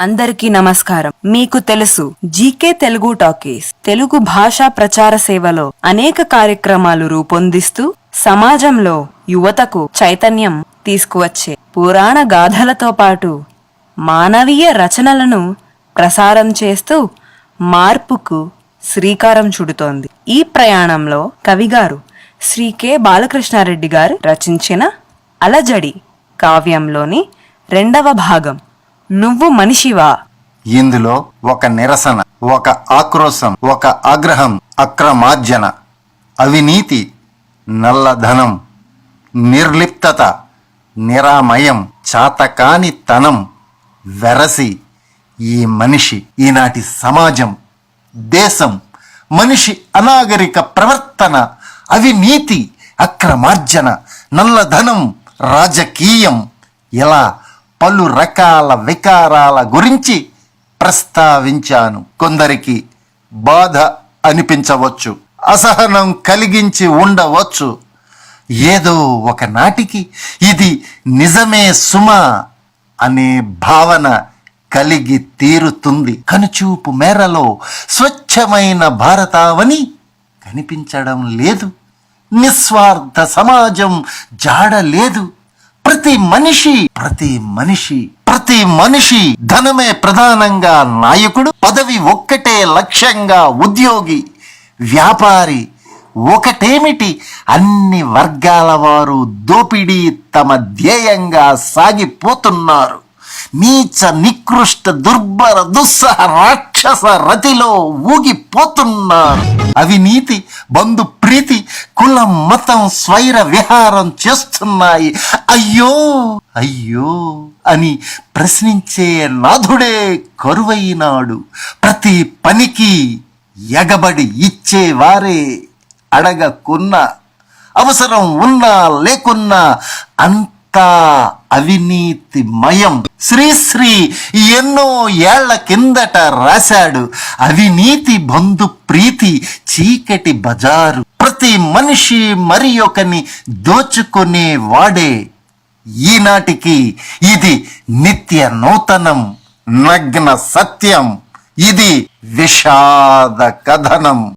అందరికీ నమస్కారం. మీకు తెలుసు జీకే తెలుగు టాకీస్ తెలుగు భాషా ప్రచార సేవలో అనేక కార్యక్రమాలు రూపొందిస్తూ సమాజంలో యువతకు చైతన్యం తీసుకువచ్చే పురాణ గాథలతో పాటు మానవీయ రచనలను ప్రసారం చేస్తూ మార్పుకు శ్రీకారం చుడుతోంది. ఈ ప్రయాణంలో కవిగారు శ్రీ కె. బాలకృష్ణారెడ్డి గారు రచించిన అలజడి కావ్యంలోని రెండవ భాగం. నువ్వు మనిషివా? ఇందులో ఒక నిరసన ఒక ఆక్రోశం ఒక ఆగ్రహం అక్రమార్జన అవినీతి నల్లధనం నిర్లిప్తత నిరామయం చాతకాని తనం వెరసి ఈ మనిషి ఈనాటి సమాజం దేశం మనిషి అనాగరిక ప్రవర్తన అవినీతి అక్రమార్జన నల్లధనం రాజకీయం ఇలా పలు రకాల వికారాల గురించి ప్రస్తావించాను. కొందరికి బాధ అనిపించవచ్చు అసహనం కలిగించి ఉండవచ్చు. ఏదో ఒకనాటికి ఇది నిజమే సుమ అనే భావన కలిగి తీరుతుంది. కనుచూపు మేరలో స్వచ్ఛమైన భారతావని కనిపించడం లేదు. నిస్వార్థ సమాజం జాడ లేదు ప్రతి మనిషి ప్రతి మనిషి ప్రతి మనిషి ధనమే ప్రధానంగా నాయకుడు పదవి ఒక్కటే లక్ష్యంగా ఉద్యోగి వ్యాపారి ఒకటేమిటి? అన్ని వర్గాల వారు దోపిడీ తమ ధ్యేయంగా సాగిపోతున్నారు. నీచ నికృష్ట దుర్భర దుస్సహ రాక్షస రతిలో ఊగిపోతున్నారు. అవినీతి బంధు ప్రీతి కులం మతం స్వైర విహారం చేస్తున్నాయి. అయ్యో అయ్యో అని ప్రశ్నించే నాథుడే కరువైనాడు. ప్రతి పనికి ఎగబడి ఇచ్చేవారే అడగకున్న అవసరం ఉన్నా లేకున్నా అంతా అవినీతిమయం. శ్రీశ్రీ ఎన్నో ఏళ్ళ కిందట రాశాడు అవినీతి బంధు ప్రీతి చీకటి బజారు. ప్రతి మనిషి మరి ఒకని దోచుకునే వాడే ఈనాటికి ఇది నిత్య నూతనం నగ్న సత్యం. ఇది విషాద కథనం.